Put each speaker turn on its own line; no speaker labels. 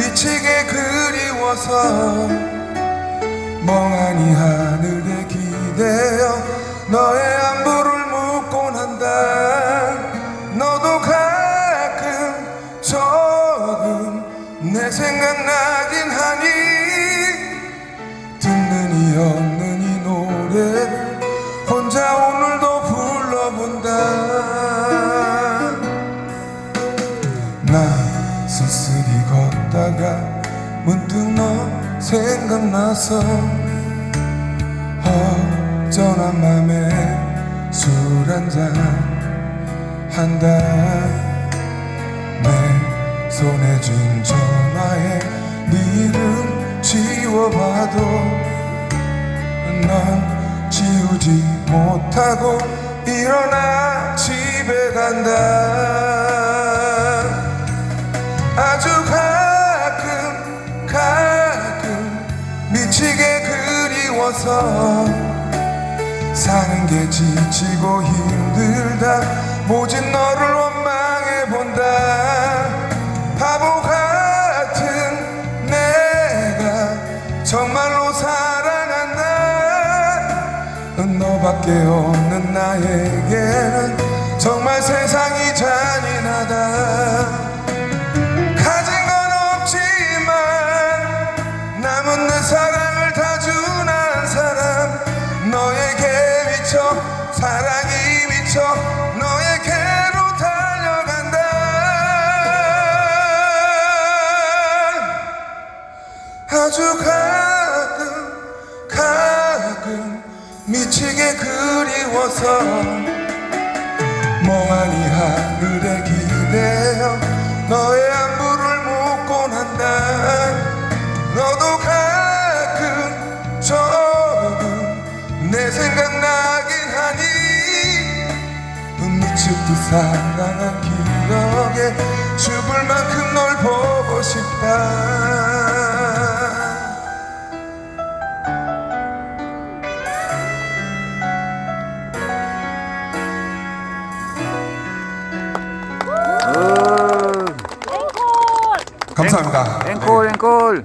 미치게 그리워서 멍하니 하늘에 기대어 너의 안부를 묻곤 한다. 너도 가끔 조금 내 생각나긴 하 나 쓸쓸히 걷다가 문득 너 생각나서 허전한 맘에 술 한잔 한다. 내 손에 쥔 전화에 네 이름 지워봐도 넌 지우지 못하고 일어나 집에 간다 그리워서 사는 게 지치고 힘들다. 모진 너를 원망해 본다. 바보 같은 내가 정말로 사랑한다. 너밖에 없는 나에게는 사랑이 미쳐 너에게로 달려간다. 아주 가끔 가끔 미치게 그리워서 멍하니 하늘에 기대어 너의 안부를 묻곤 한다. 너도 가끔 조금 내 생각 나 듯 사랑한 기억에 죽을 만큼 널 보고 싶다. 감사합니다.
앵콜 앵콜